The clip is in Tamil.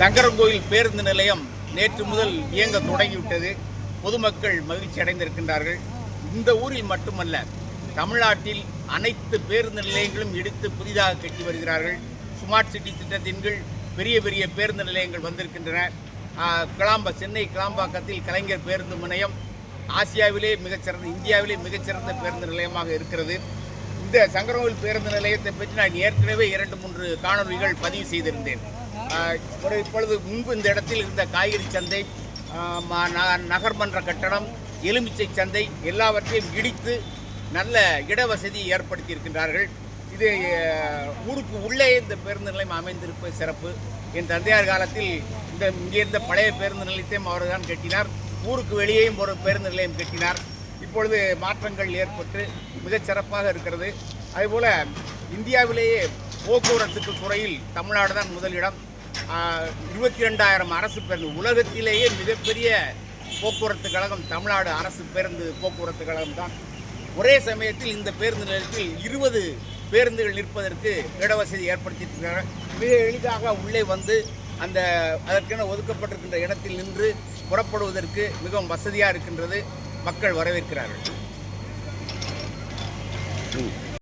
சங்கரன்கோயில் பேருந்து நிலையம் நேற்று முதல் இயங்க தொடங்கிவிட்டது. பொதுமக்கள் மகிழ்ச்சி அடைந்திருக்கின்றார்கள். இந்த ஊரில் மட்டுமல்ல தமிழ்நாட்டில் அனைத்து பேருந்து நிலையங்களும் இடித்து புதிதாக கட்டி வருகிறார்கள். ஸ்மார்ட் சிட்டி திட்டத்தின் கீழ் பெரிய பெரிய பேருந்து நிலையங்கள் வந்திருக்கின்றன. ஆஹ், கிளாம்ப சென்னை கிளாம்பாக்கத்தில் கலைஞர் பேருந்து முனையம் ஆசியாவிலே மிகச்சிறந்த இந்தியாவிலே மிகச்சிறந்த பேருந்து நிலையமாக இருக்கிறது. இந்த சங்கரங்கோவில் பேருந்து நிலையத்தை பற்றி நான் ஏற்கனவே இரண்டு மூன்று காணொலிகள் பதிவு செய்திருந்தேன். ஒரு இப்பொழுது முன்பு இந்த இடத்தில் இருந்த காய்கறி சந்தை ந- நகர்மன்ற கட்டடம் எலுமிச்சை சந்தை எல்லாவற்றையும் இடித்து நல்ல இடவசதி ஏற்படுத்தி இருக்கின்றார்கள். இது ஊருக்கு உள்ளே இந்த பேருந்து நிலையம் அமைந்திருப்பது சிறப்பு. என் தந்தையார் காலத்தில் இந்த இங்கே இருந்த பழைய பேருந்து நிலையத்தையும் அவர்தான் கட்டினார். ஊருக்கு வெளியேயும் ஒரு பேருந்து நிலையம் கட்டினார். இப்பொழுது மாற்றங்கள் ஏற்பட்டு மிகச் சிறப்பாக இருக்கிறது. அதுபோல் இந்தியாவிலேயே போக்குவரத்துக்கு துறையில் தமிழ்நாடு தான் முதலிடம் இருபத்தி ரெண்டாயிரம் அரசு பேருந்து உலகத்திலேயே மிகப்பெரிய போக்குவரத்து கழகம் தமிழ்நாடு அரசு பேருந்து போக்குவரத்து கழகம் தான். ஒரே சமயத்தில் இந்த பேருந்து நிலையத்தில் இருபது பேருந்துகள் நிற்பதற்கு இடவசதி ஏற்படுத்தியிருக்கிறார்கள் மிக எளிதாக உள்ளே வந்து அந்த அதற்கென ஒதுக்கப்பட்டிருக்கின்ற இடத்தில் நின்று புறப்படுவதற்கு மிகவும் வசதியாக இருக்கின்றது. மக்கள் வரவேற்கிறார்கள்.